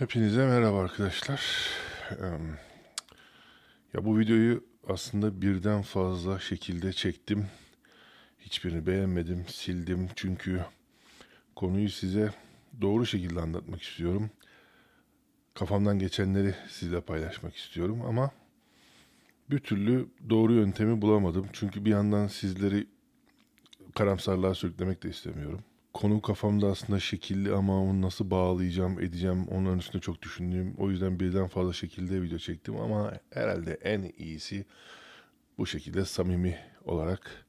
Hepinize merhaba arkadaşlar. Ya bu videoyu aslında birden fazla şekilde çektim. Hiçbirini beğenmedim, sildim. Çünkü konuyu size doğru şekilde anlatmak istiyorum. Kafamdan geçenleri sizle paylaşmak istiyorum ama bir türlü doğru yöntemi bulamadım. Çünkü bir yandan sizleri karamsarlığa sürüklemek de istemiyorum. Konu kafamda aslında şekilli ama onu nasıl bağlayacağım, edeceğim onların üstünde çok düşündüğüm. O yüzden birden fazla şekilde video çektim ama herhalde en iyisi bu şekilde samimi olarak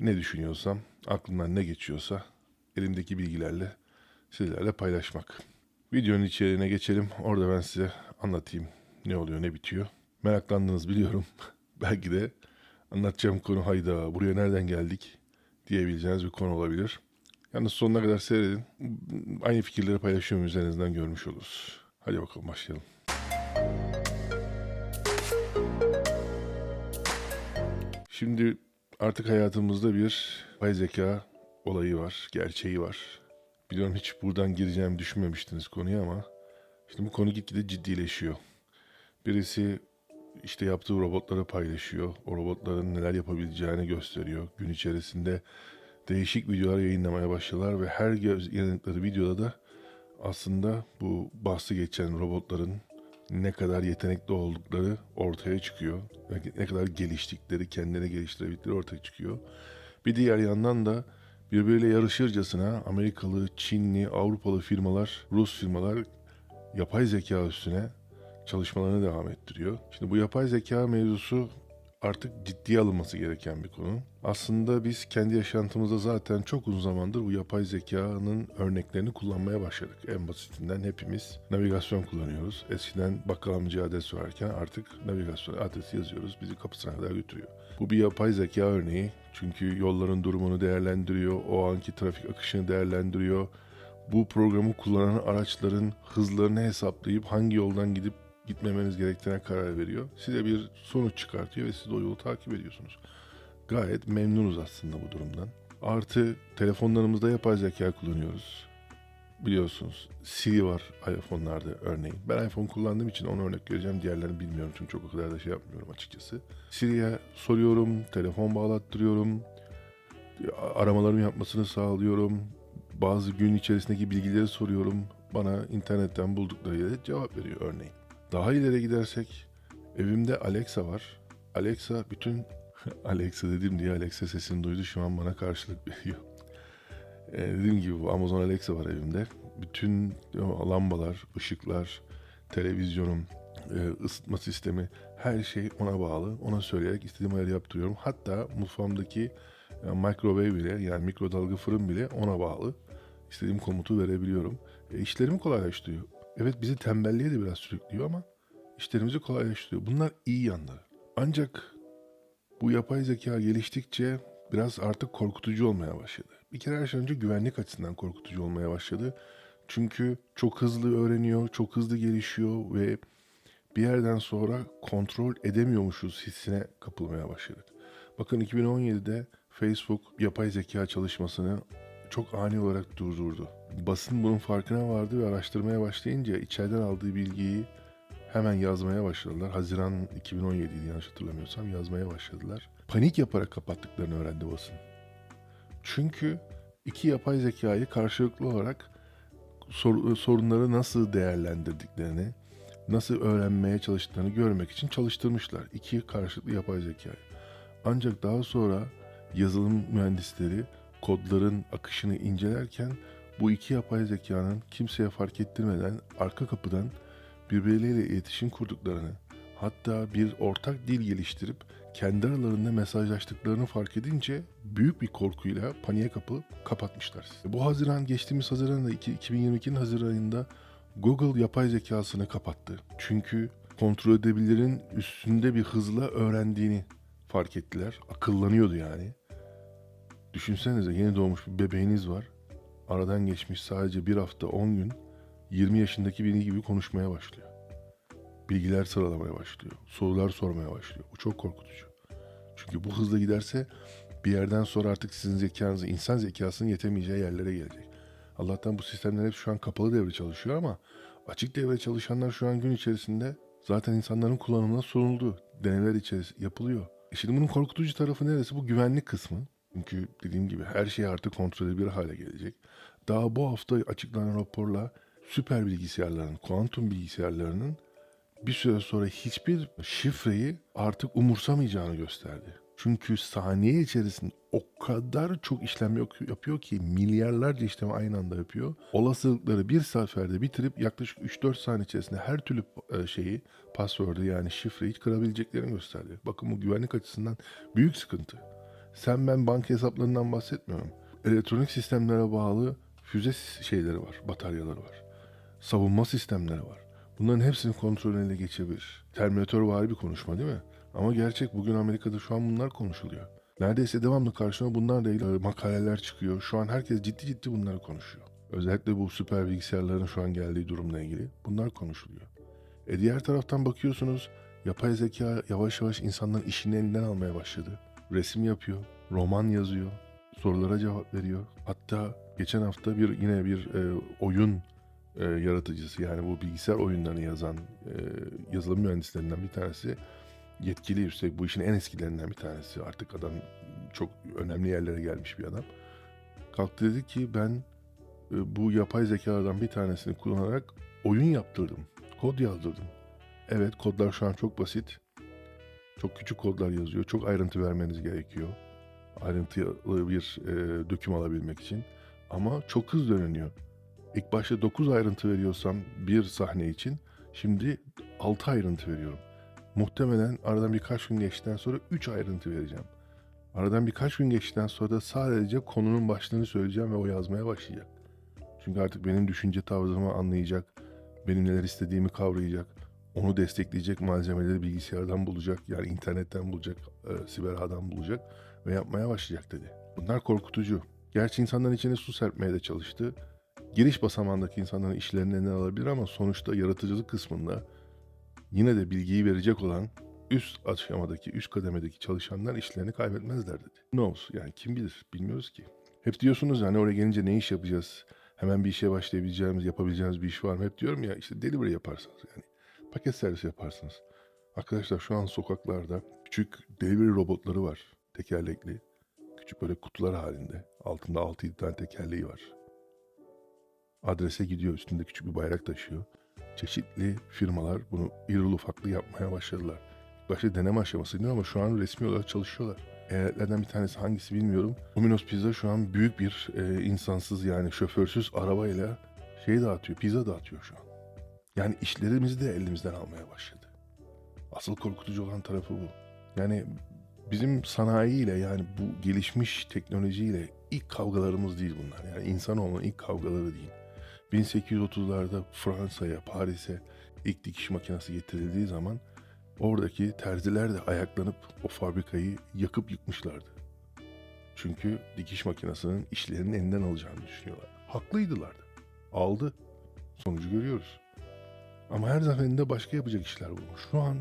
ne düşünüyorsam, aklımdan ne geçiyorsa elimdeki bilgilerle sizlerle paylaşmak. Videonun içeriğine geçelim. Orada ben size anlatayım ne oluyor, ne bitiyor. Meraklandınız biliyorum. Belki de anlatacağım konu hayda buraya nereden geldik diyebileceğiniz bir konu olabilir. Yalnız sonuna kadar seyredin. Aynı fikirleri paylaşıyorum üzerinizden görmüş oluruz. Hadi bakalım başlayalım. Şimdi artık hayatımızda bir yapay zeka olayı var, gerçeği var. Biliyorum hiç buradan gireceğimi düşünmemiştiniz konuya ama şimdi bu konu gitgide ciddileşiyor. Birisi işte yaptığı robotları paylaşıyor. O robotların neler yapabileceğini gösteriyor. Gün içerisinde değişik videolar yayınlamaya başladılar ve her yayınladıkları videoda da aslında bu bahsi geçen robotların ne kadar yetenekli oldukları ortaya çıkıyor. Ne kadar geliştikleri, kendileri geliştirebildikleri ortaya çıkıyor. Bir diğer yandan da birbiriyle yarışırcasına Amerikalı, Çinli, Avrupalı firmalar, Rus firmalar yapay zeka üstüne çalışmalarını devam ettiriyor. Şimdi bu yapay zeka mevzusu artık ciddiye alınması gereken bir konu. Aslında biz kendi yaşantımızda zaten çok uzun zamandır bu yapay zekanın örneklerini kullanmaya başladık. En basitinden hepimiz navigasyon kullanıyoruz. Eskiden bakkal amcaya adres varken artık navigasyon adresi yazıyoruz. Bizi kapısına kadar götürüyor. Bu bir yapay zeka örneği. Çünkü yolların durumunu değerlendiriyor, o anki trafik akışını değerlendiriyor. Bu programı kullanan araçların hızlarını hesaplayıp hangi yoldan gidip gitmemeniz gerektiğine karar veriyor. Size bir sonuç çıkartıyor ve siz de o yolu takip ediyorsunuz. Gayet memnunuz aslında bu durumdan. Artı telefonlarımızda yapay zeka kullanıyoruz. Biliyorsunuz Siri var iPhone'larda örneğin. Ben iPhone kullandığım için ona örnek vereceğim. Diğerlerini bilmiyorum çünkü çok o kadar da şey yapmıyorum açıkçası. Siri'ye soruyorum, telefon bağlattırıyorum. Aramalarımı yapmasını sağlıyorum. Bazı gün içerisindeki bilgileri soruyorum. Bana internetten bulduklarıyla cevap veriyor örneğin. Daha ileri gidersek evimde Alexa var. Alexa bütün Alexa dedim diye Alexa sesini duydu şu an bana karşılık veriyor. Ee, dediğim gibi Amazon Alexa var evimde. Bütün o lambalar, ışıklar, televizyonum, e, ısıtma sistemi her şey ona bağlı. Ona söyleyerek istediğim ayarı yaptırıyorum. Hatta mutfağımdaki e, microwave bile yani mikrodalga fırın bile ona bağlı. İstediğim komutu verebiliyorum. E, işlerimi kolaylaştırıyor. Evet bizi tembelliğe de biraz sürüklüyor ama işlerimizi kolaylaştırıyor. Bunlar iyi yanları. Ancak bu yapay zeka geliştikçe biraz artık korkutucu olmaya başladı. Bir kere her şey önce güvenlik açısından korkutucu olmaya başladı. Çünkü çok hızlı öğreniyor, çok hızlı gelişiyor ve bir yerden sonra kontrol edemiyormuşuz hissine kapılmaya başladık. Bakın 2017'de Facebook yapay zeka çalışmasını çok ani olarak durdurdu. Basın bunun farkına vardı ve araştırmaya başlayınca içeriden aldığı bilgiyi hemen yazmaya başladılar. Haziran 2017 idi yanlış hatırlamıyorsam yazmaya başladılar. Panik yaparak kapattıklarını öğrendi basın. Çünkü iki yapay zekayı karşılıklı olarak sor- sorunları nasıl değerlendirdiklerini, nasıl öğrenmeye çalıştıklarını görmek için çalıştırmışlar. İki karşılıklı yapay zekayı. Ancak daha sonra yazılım mühendisleri kodların akışını incelerken bu iki yapay zekanın kimseye fark ettirmeden arka kapıdan birbirleriyle iletişim kurduklarını, hatta bir ortak dil geliştirip kendi aralarında mesajlaştıklarını fark edince büyük bir korkuyla paniğe kapılıp kapatmışlar. Bu Haziran, geçtiğimiz Haziran'da, iki- 2022'nin Haziran Google yapay zekasını kapattı. Çünkü kontrol edebilirin üstünde bir hızla öğrendiğini fark ettiler. Akıllanıyordu yani. Düşünsenize yeni doğmuş bir bebeğiniz var. Aradan geçmiş sadece bir hafta 10 gün 20 yaşındaki biri gibi konuşmaya başlıyor. Bilgiler sıralamaya başlıyor. Sorular sormaya başlıyor. Bu çok korkutucu. Çünkü bu hızla giderse bir yerden sonra artık sizin zekanızı, insan zekasının yetemeyeceği yerlere gelecek. Allah'tan bu sistemler hep şu an kapalı devre çalışıyor ama Açık devre çalışanlar şu an gün içerisinde zaten insanların kullanımına sunuldu. Deneyler içerisinde yapılıyor. E şimdi bunun korkutucu tarafı neresi? Bu güvenlik kısmı. Çünkü dediğim gibi her şey artık kontrol edilebilir hale gelecek. Daha bu hafta açıklanan raporla süper bilgisayarların, kuantum bilgisayarlarının bir süre sonra hiçbir şifreyi artık umursamayacağını gösterdi. Çünkü saniye içerisinde o kadar çok işlem yapıyor ki milyarlarca işlemi aynı anda yapıyor. Olasılıkları bir seferde bitirip yaklaşık 3-4 saniye içerisinde her türlü e, şeyi, password'ı yani şifreyi kırabileceklerini gösterdi. Bakın bu güvenlik açısından büyük sıkıntı. Sen ben banka hesaplarından bahsetmiyorum. Elektronik sistemlere bağlı füze şeyleri var, bataryaları var. Savunma sistemleri var. Bunların hepsini kontrolüne ele geçebilir. Terminator var bir konuşma değil mi? Ama gerçek bugün Amerika'da şu an bunlar konuşuluyor. Neredeyse devamlı karşıma bunlarla ilgili makaleler çıkıyor. Şu an herkes ciddi ciddi bunları konuşuyor. Özellikle bu süper bilgisayarların şu an geldiği durumla ilgili bunlar konuşuluyor. E diğer taraftan bakıyorsunuz yapay zeka yavaş yavaş insanların işini elinden almaya başladı. Resim yapıyor, roman yazıyor, sorulara cevap veriyor. Hatta geçen hafta bir yine bir e, oyun e, yaratıcısı yani bu bilgisayar oyunlarını yazan e, yazılım mühendislerinden bir tanesi yetkili üstelik bu işin en eskilerinden bir tanesi. Artık adam çok önemli yerlere gelmiş bir adam. Kalktı dedi ki ben e, bu yapay zekalardan bir tanesini kullanarak oyun yaptırdım. Kod yazdırdım. Evet kodlar şu an çok basit. Çok küçük kodlar yazıyor. Çok ayrıntı vermeniz gerekiyor. Ayrıntılı bir e, döküm alabilmek için. Ama çok hızlı öğreniyor. İlk başta 9 ayrıntı veriyorsam bir sahne için şimdi 6 ayrıntı veriyorum. Muhtemelen aradan birkaç gün geçtikten sonra 3 ayrıntı vereceğim. Aradan birkaç gün geçtikten sonra da sadece konunun başlığını söyleyeceğim ve o yazmaya başlayacak. Çünkü artık benim düşünce tarzımı anlayacak, benim neler istediğimi kavrayacak, onu destekleyecek malzemeleri bilgisayardan bulacak, yani internetten bulacak, e, siber ağdan bulacak ve yapmaya başlayacak dedi. Bunlar korkutucu. Gerçi insanların içine su serpmeye de çalıştı. Giriş basamağındaki insanların işlerini elinden alabilir ama sonuçta yaratıcılık kısmında yine de bilgiyi verecek olan üst aşamadaki, üst kademedeki çalışanlar işlerini kaybetmezler dedi. Ne olsun yani kim bilir bilmiyoruz ki. Hep diyorsunuz yani oraya gelince ne iş yapacağız? Hemen bir işe başlayabileceğimiz, yapabileceğimiz bir iş var mı? Hep diyorum ya işte delivery yaparsınız yani. Paket servis yaparsınız. Arkadaşlar şu an sokaklarda küçük delivery robotları var. Tekerlekli. Küçük böyle kutular halinde. Altında 6-7 tane tekerleği var. Adrese gidiyor üstünde küçük bir bayrak taşıyor. Çeşitli firmalar bunu irili ufaklı yapmaya başladılar. Başta deneme aşamasıydı ama şu an resmi olarak çalışıyorlar. Eyaletlerden bir tanesi hangisi bilmiyorum. Domino's Pizza şu an büyük bir e, insansız yani şoförsüz arabayla şey dağıtıyor, pizza dağıtıyor şu an. Yani işlerimizi de elimizden almaya başladı. Asıl korkutucu olan tarafı bu. Yani bizim sanayiyle yani bu gelişmiş teknolojiyle ilk kavgalarımız değil bunlar. Yani insanoğlunun ilk kavgaları değil. 1830'larda Fransa'ya, Paris'e ilk dikiş makinesi getirildiği zaman oradaki terziler de ayaklanıp o fabrikayı yakıp yıkmışlardı. Çünkü dikiş makinesinin işlerinin elinden alacağını düşünüyorlar. Haklıydılar. Aldı. Sonucu görüyoruz. Ama her seferinde başka yapacak işler bulmuş. Şu an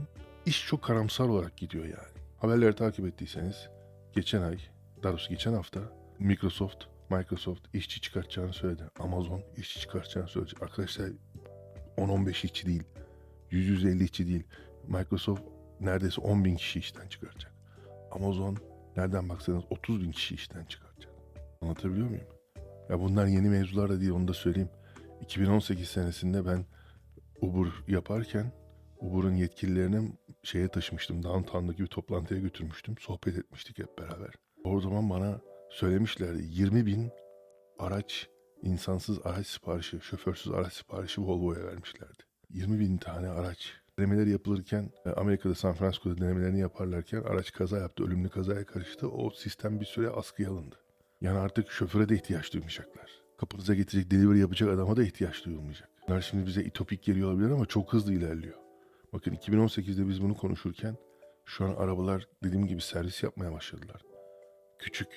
iş çok karamsar olarak gidiyor yani. Haberleri takip ettiyseniz geçen ay, daha doğrusu geçen hafta Microsoft, Microsoft işçi çıkartacağını söyledi. Amazon işçi çıkartacağını söyledi. Arkadaşlar 10-15 işçi değil, 100-150 işçi değil. Microsoft neredeyse 10 bin kişi işten çıkaracak. Amazon nereden baksanız 30 bin kişi işten çıkaracak. Anlatabiliyor muyum? Ya bunlar yeni mevzular da değil onu da söyleyeyim. 2018 senesinde ben Uber yaparken Uber'ın yetkililerini şeye taşımıştım. Downtown'daki bir toplantıya götürmüştüm. Sohbet etmiştik hep beraber. O zaman bana söylemişlerdi 20 bin araç, insansız araç siparişi, şoförsüz araç siparişi Volvo'ya vermişlerdi. 20 bin tane araç. Denemeler yapılırken e, Amerika'da San Francisco'da denemelerini yaparlarken araç kaza yaptı. Ölümlü kazaya karıştı. O sistem bir süre askıya alındı. Yani artık şoföre de ihtiyaç duymayacaklar. Kapınıza getirecek, delivery yapacak adama da ihtiyaç duyulmayacak. Bunlar şimdi bize itopik geliyor olabilir ama çok hızlı ilerliyor. Bakın 2018'de biz bunu konuşurken şu an arabalar dediğim gibi servis yapmaya başladılar. Küçük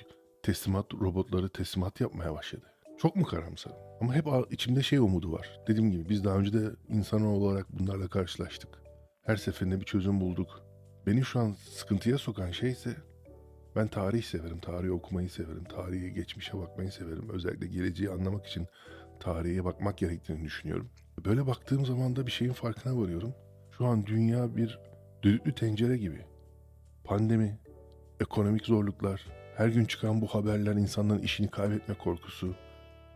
teslimat robotları teslimat yapmaya başladı. Çok mu karamsar? Ama hep içimde şey umudu var. Dediğim gibi biz daha önce de insanoğlu olarak bunlarla karşılaştık. Her seferinde bir çözüm bulduk. Beni şu an sıkıntıya sokan şey ise ben tarih severim, tarihi okumayı severim, tarihi geçmişe bakmayı severim. Özellikle geleceği anlamak için tarihe bakmak gerektiğini düşünüyorum. Böyle baktığım zaman da bir şeyin farkına varıyorum. Şu an dünya bir düdüklü tencere gibi. Pandemi, ekonomik zorluklar, her gün çıkan bu haberler insanların işini kaybetme korkusu,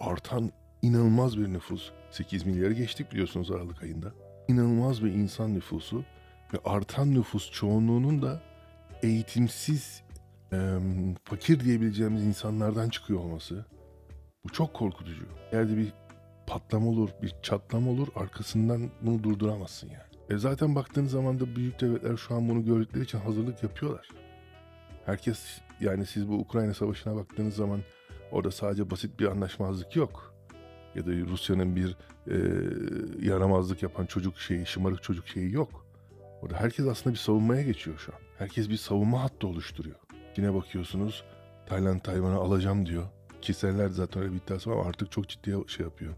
artan inanılmaz bir nüfus. 8 milyarı geçtik biliyorsunuz Aralık ayında. İnanılmaz bir insan nüfusu ve artan nüfus çoğunluğunun da eğitimsiz, em, fakir diyebileceğimiz insanlardan çıkıyor olması. Bu çok korkutucu. Eğer de bir patlama olur, bir çatlama olur arkasından bunu durduramazsın yani. E zaten baktığın zaman da büyük devletler şu an bunu gördükleri için hazırlık yapıyorlar. Herkes yani siz bu Ukrayna savaşına baktığınız zaman orada sadece basit bir anlaşmazlık yok. Ya da Rusya'nın bir e, yaramazlık yapan çocuk şeyi, şımarık çocuk şeyi yok. Orada herkes aslında bir savunmaya geçiyor şu an. Herkes bir savunma hattı oluşturuyor. Yine bakıyorsunuz Tayland Tayvan'ı alacağım diyor. Ki senelerde zaten öyle bir iddiası var ama artık çok ciddiye şey yapıyor.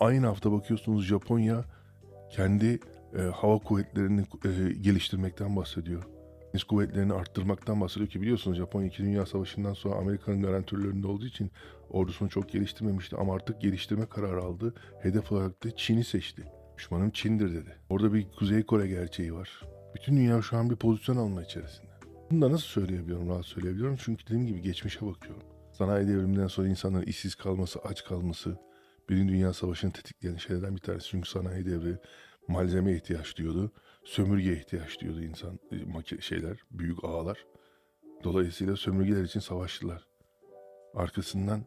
Aynı hafta bakıyorsunuz Japonya kendi e, hava kuvvetlerini e, geliştirmekten bahsediyor. Deniz kuvvetlerini arttırmaktan bahsediyor ki biliyorsunuz Japonya 2. Dünya Savaşı'ndan sonra Amerika'nın garantörlerinde olduğu için ordusunu çok geliştirmemişti ama artık geliştirme kararı aldı. Hedef olarak da Çin'i seçti. Düşmanım Çin'dir dedi. Orada bir Kuzey Kore gerçeği var. Bütün dünya şu an bir pozisyon alma içerisinde. Bunu da nasıl söyleyebiliyorum, rahat söyleyebiliyorum? Çünkü dediğim gibi geçmişe bakıyorum. Sanayi devriminden sonra insanların işsiz kalması, aç kalması, Birinci Dünya Savaşı'nı tetikleyen şeylerden bir tanesi. Çünkü sanayi devri malzeme ihtiyaç diyordu. Sömürge ihtiyaç diyordu insan e, şeyler, büyük ağalar. Dolayısıyla sömürgeler için savaştılar. Arkasından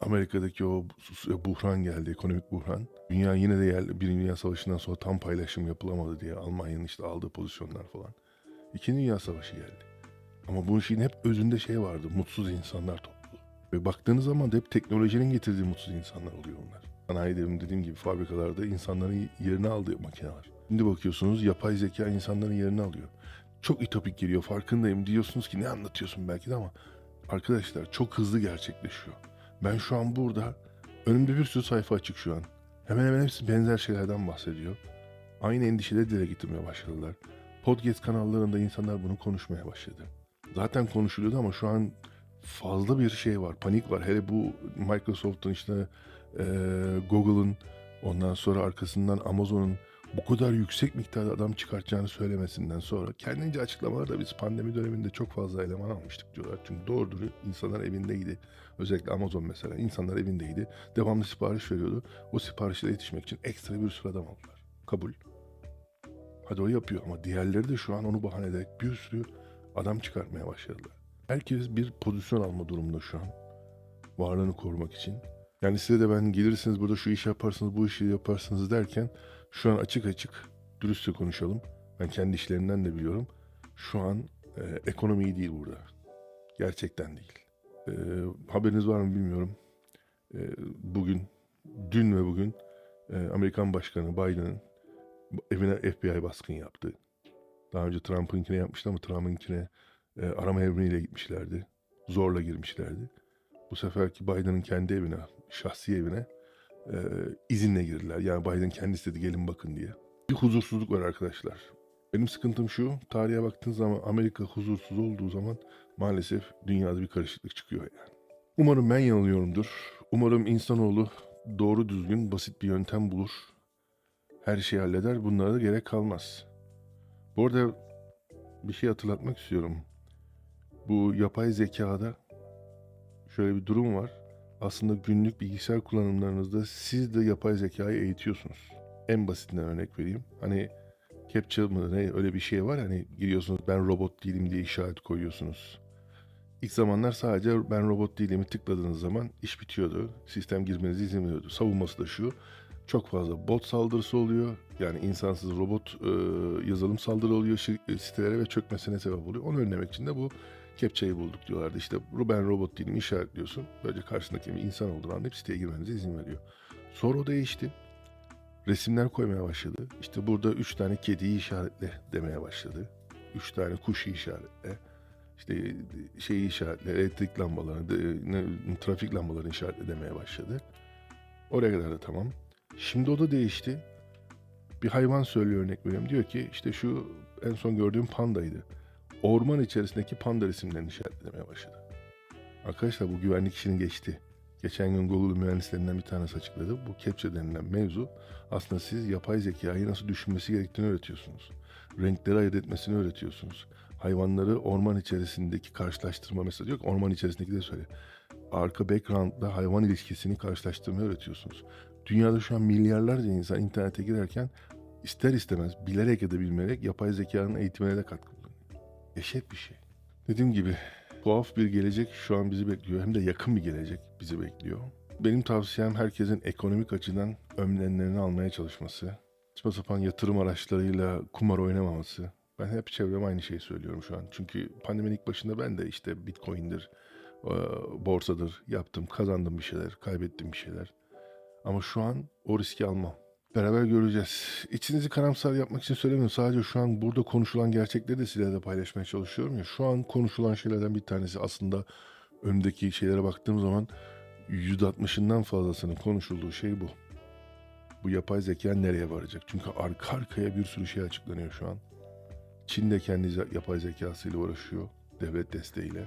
Amerika'daki o bu- buhran geldi, ekonomik buhran. Dünya yine de yer, Birinci Dünya Savaşı'ndan sonra tam paylaşım yapılamadı diye Almanya'nın işte aldığı pozisyonlar falan. İkinci Dünya Savaşı geldi. Ama bu işin hep özünde şey vardı, mutsuz insanlar topluluğu. Ve baktığınız zaman da hep teknolojinin getirdiği mutsuz insanlar oluyor bunlar. Sanayi devrimi dediğim gibi fabrikalarda insanların yerini aldığı makineler. Şimdi bakıyorsunuz yapay zeka insanların yerini alıyor. Çok ütopik geliyor farkındayım diyorsunuz ki ne anlatıyorsun belki de ama arkadaşlar çok hızlı gerçekleşiyor. Ben şu an burada önümde bir sürü sayfa açık şu an. Hemen hemen hepsi benzer şeylerden bahsediyor. Aynı endişeleri dile getirmeye başladılar. Podcast kanallarında insanlar bunu konuşmaya başladı. Zaten konuşuluyordu ama şu an fazla bir şey var, panik var. Hele bu Microsoft'un işte eee, Google'ın ondan sonra arkasından Amazon'un bu kadar yüksek miktarda adam çıkartacağını söylemesinden sonra kendince açıklamalar da biz pandemi döneminde çok fazla eleman almıştık diyorlar. Çünkü doğrudur insanlar evindeydi. Özellikle Amazon mesela insanlar evindeydi. Devamlı sipariş veriyordu. O siparişlere yetişmek için ekstra bir sürü adam aldılar. Kabul. Hadi o yapıyor ama diğerleri de şu an onu bahane ederek bir sürü adam çıkartmaya başladılar. Herkes bir pozisyon alma durumunda şu an. Varlığını korumak için. Yani size de ben gelirsiniz burada şu işi yaparsınız, bu işi yaparsınız derken şu an açık açık dürüstçe konuşalım. Ben kendi işlerimden de biliyorum. Şu an e, ekonomi iyi değil burada. Gerçekten değil. E, haberiniz var mı bilmiyorum. E, bugün, dün ve bugün e, Amerikan Başkanı Biden'ın evine FBI baskın yaptı. Daha önce Trump'ınkine yapmıştı ama Trump'ınkine e, arama emriyle gitmişlerdi. Zorla girmişlerdi. Bu seferki Biden'ın kendi evine, şahsi evine e, izinle girdiler. Yani Biden kendisi dedi gelin bakın diye. Bir huzursuzluk var arkadaşlar. Benim sıkıntım şu, tarihe baktığın zaman Amerika huzursuz olduğu zaman maalesef dünyada bir karışıklık çıkıyor yani. Umarım ben yanılıyorumdur. Umarım insanoğlu doğru düzgün basit bir yöntem bulur. Her şeyi halleder. Bunlara da gerek kalmaz. Bu arada bir şey hatırlatmak istiyorum. Bu yapay zekada şöyle bir durum var. Aslında günlük bilgisayar kullanımlarınızda siz de yapay zekayı eğitiyorsunuz. En basitinden örnek vereyim. Hani capture mı ne öyle bir şey var hani giriyorsunuz ben robot değilim diye işaret koyuyorsunuz. İlk zamanlar sadece ben robot değilimi tıkladığınız zaman iş bitiyordu. Sistem girmenize izin veriyordu. Savunması da şu. Çok fazla bot saldırısı oluyor. Yani insansız robot e, yazılım saldırı oluyor e, sitelere ve çökmesine sebep oluyor. Onu önlemek için de bu kepçeyi bulduk diyorlardı. İşte "Bu ben robot değilim işaretliyorsun. Böylece karşındaki bir insan olduğunu anlayıp siteye girmenize izin veriyor. Sonra o değişti. Resimler koymaya başladı. İşte burada üç tane kediyi işaretle demeye başladı. Üç tane kuşu işaretle. İşte şeyi işaretle, elektrik lambalarını, trafik lambalarını işaretle demeye başladı. Oraya kadar da tamam. Şimdi o da değişti. Bir hayvan söylüyor örnek veriyorum. Diyor ki işte şu en son gördüğüm pandaydı. Orman içerisindeki panda resimlerini işaretlemeye başladı. Arkadaşlar bu güvenlik işini geçti. Geçen gün Google mühendislerinden bir tanesi açıkladı. Bu capture denilen mevzu aslında siz yapay zekayı nasıl düşünmesi gerektiğini öğretiyorsunuz. Renkleri ayırt etmesini öğretiyorsunuz. Hayvanları orman içerisindeki karşılaştırma mesela yok orman içerisindeki de söyle. Arka background'da hayvan ilişkisini karşılaştırmayı öğretiyorsunuz. Dünyada şu an milyarlarca insan internete girerken ister istemez bilerek ya da bilmeyerek yapay zekanın eğitimine de katkı Eşit bir şey. Dediğim gibi tuhaf bir gelecek şu an bizi bekliyor. Hem de yakın bir gelecek bizi bekliyor. Benim tavsiyem herkesin ekonomik açıdan önlemlerini almaya çalışması. Saçma sapan yatırım araçlarıyla kumar oynamaması. Ben hep çevreme aynı şeyi söylüyorum şu an. Çünkü pandeminin ilk başında ben de işte bitcoin'dir, e, borsadır yaptım, kazandım bir şeyler, kaybettim bir şeyler. Ama şu an o riski almam. Beraber göreceğiz. İçinizi karamsar yapmak için söylemiyorum. Sadece şu an burada konuşulan gerçekleri de sizlerle paylaşmaya çalışıyorum ya. Şu an konuşulan şeylerden bir tanesi aslında önümdeki şeylere baktığım zaman %60'ından fazlasının konuşulduğu şey bu. Bu yapay zeka nereye varacak? Çünkü arka arkaya bir sürü şey açıklanıyor şu an. Çin de kendi yapay zekasıyla uğraşıyor. Devlet desteğiyle.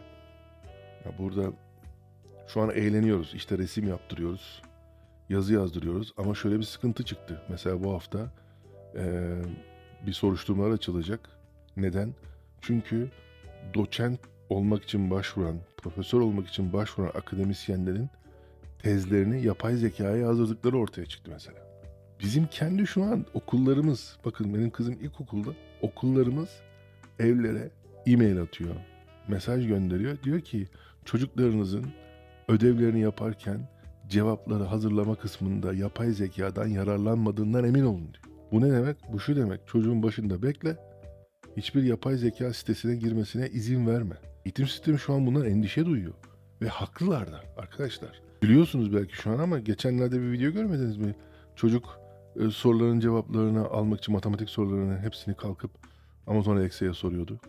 Ya burada şu an eğleniyoruz. İşte resim yaptırıyoruz yazı yazdırıyoruz. Ama şöyle bir sıkıntı çıktı. Mesela bu hafta eee, bir soruşturmalar açılacak. Neden? Çünkü doçent olmak için başvuran, profesör olmak için başvuran akademisyenlerin tezlerini yapay zekaya yazdırdıkları ortaya çıktı mesela. Bizim kendi şu an okullarımız, bakın benim kızım ilkokulda, okullarımız evlere e-mail atıyor, mesaj gönderiyor. Diyor ki çocuklarınızın ödevlerini yaparken cevapları hazırlama kısmında yapay zekadan yararlanmadığından emin olun diyor. Bu ne demek? Bu şu demek. Çocuğun başında bekle. Hiçbir yapay zeka sitesine girmesine izin verme. Eğitim sistemi şu an bundan endişe duyuyor. Ve haklılar da arkadaşlar. Biliyorsunuz belki şu an ama geçenlerde bir video görmediniz mi? Çocuk e, soruların cevaplarını almak için matematik sorularının hepsini kalkıp Amazon Alexa'ya soruyordu.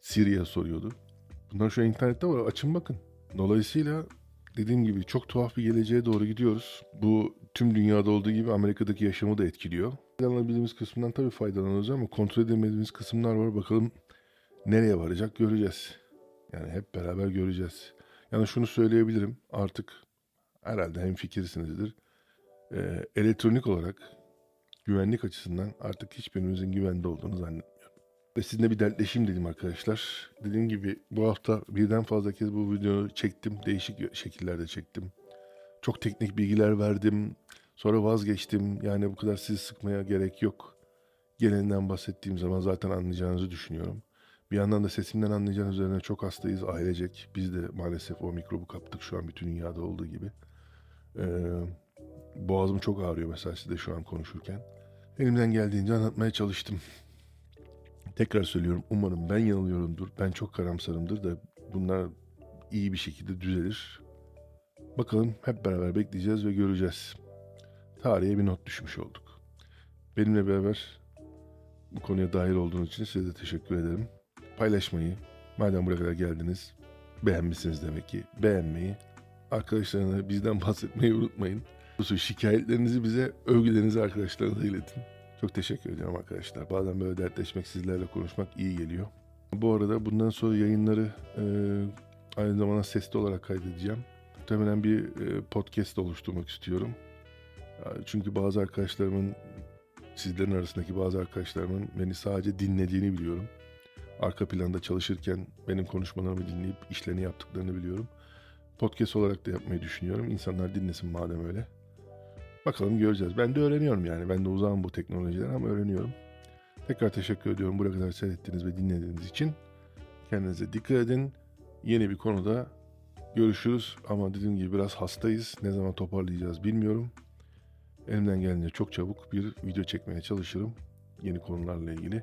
Siri'ye soruyordu. Bunlar şu an internette var. Açın bakın. Dolayısıyla dediğim gibi çok tuhaf bir geleceğe doğru gidiyoruz. Bu tüm dünyada olduğu gibi Amerika'daki yaşamı da etkiliyor. Faydalanabildiğimiz kısmından tabii faydalanıyoruz ama kontrol edemediğimiz kısımlar var. Bakalım nereye varacak göreceğiz. Yani hep beraber göreceğiz. Yani şunu söyleyebilirim artık herhalde hem fikirsinizdir. Ee, elektronik olarak güvenlik açısından artık hiçbirimizin güvende olduğunu zannetmiyorum. Ve sizinle bir dertleşeyim dedim arkadaşlar. Dediğim gibi bu hafta birden fazla kez bu videoyu çektim. Değişik şekillerde çektim. Çok teknik bilgiler verdim. Sonra vazgeçtim. Yani bu kadar sizi sıkmaya gerek yok. Geleninden bahsettiğim zaman zaten anlayacağınızı düşünüyorum. Bir yandan da sesimden anlayacağınız üzerine çok hastayız ailecek. Biz de maalesef o mikrobu kaptık şu an bütün dünyada olduğu gibi. Ee, boğazım çok ağrıyor mesela size şu an konuşurken. Elimden geldiğince anlatmaya çalıştım. Tekrar söylüyorum umarım ben yanılıyorumdur. Ben çok karamsarımdır da bunlar iyi bir şekilde düzelir. Bakalım hep beraber bekleyeceğiz ve göreceğiz. Tarihe bir not düşmüş olduk. Benimle beraber bu konuya dahil olduğunuz için size de teşekkür ederim. Paylaşmayı, madem buraya kadar geldiniz, beğenmişsiniz demek ki. Beğenmeyi, arkadaşlarına bizden bahsetmeyi unutmayın. Şikayetlerinizi bize, övgülerinizi arkadaşlarınıza iletin. Çok teşekkür ediyorum arkadaşlar. Bazen böyle dertleşmek, sizlerle konuşmak iyi geliyor. Bu arada bundan sonra yayınları e, aynı zamanda sesli olarak kaydedeceğim. Muhtemelen bir e, podcast oluşturmak istiyorum. Ya, Çünkü bazı arkadaşlarımın, sizlerin arasındaki bazı arkadaşlarımın beni sadece dinlediğini biliyorum. Arka planda çalışırken benim konuşmalarımı dinleyip işlerini yaptıklarını biliyorum. Podcast olarak da yapmayı düşünüyorum. İnsanlar dinlesin madem öyle. Bakalım göreceğiz. Ben de öğreniyorum yani. Ben de uzağım bu teknolojiden ama öğreniyorum. Tekrar teşekkür ediyorum buraya kadar seyrettiğiniz ve dinlediğiniz için. Kendinize dikkat edin. Yeni bir konuda görüşürüz. Ama dediğim gibi biraz hastayız. Ne zaman toparlayacağız bilmiyorum. Elimden gelince çok çabuk bir video çekmeye çalışırım. Yeni konularla ilgili.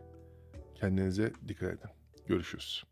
Kendinize dikkat edin. Görüşürüz.